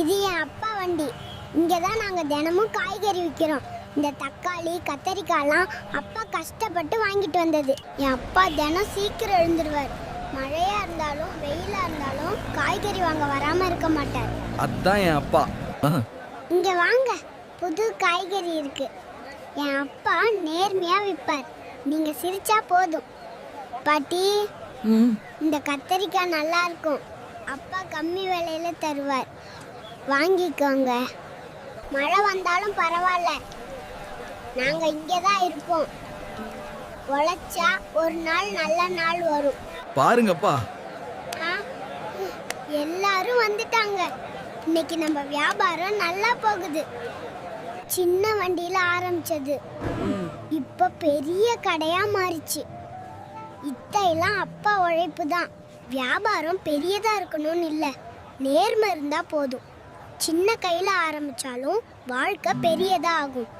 இது என் அப்பா வண்டி. இங்கே தான் நாங்கள் தினமும் காய்கறி விற்கிறோம். இந்த தக்காளி கத்தரிக்காய்லாம் அப்பா கஷ்டப்பட்டு வாங்கிட்டு வந்தது. என் அப்பா தினம் சீக்கிரம் எழுந்துருவார். மழையாக இருந்தாலும் வெயிலாக இருந்தாலும் காய்கறி வாங்க வராமல் இருக்க மாட்டார். அதான் என் அப்பா. இங்கே வாங்க. புது காய்கறி இருக்கு. என் அப்பா நேர்மையாக விற்பார். நீங்கள் சிரிச்சா போதும். பாட்டி இந்த கத்தரிக்காய் நல்லா இருக்கும். அப்பா கம்மி விலையில தருவார். வாங்கிக்கோங்க. மழை வந்தாலும் பரவாயில்ல. நாங்கள் இங்கே தான் இருப்போம். உழைச்சா ஒரு நாள் நல்ல நாள் வரும். பாருங்கப்பா. ஆ, எல்லாரும் வந்துட்டாங்க. இன்னைக்கு நம்ம வியாபாரம் நல்லா போகுது. சின்ன வண்டியில ஆரம்பிச்சது. இப்போ பெரிய கடையா மாறிச்சு. இத்தையெல்லாம் அப்பா உழைப்பு தான் வியாபாரம் பெரியதா இருக்கணும்னு இல்லை. நேர்மை இருந்தா போதும். சின்ன கையில ஆரம்பிச்சாலும் வாழ்க்கை பெரியதாகும்.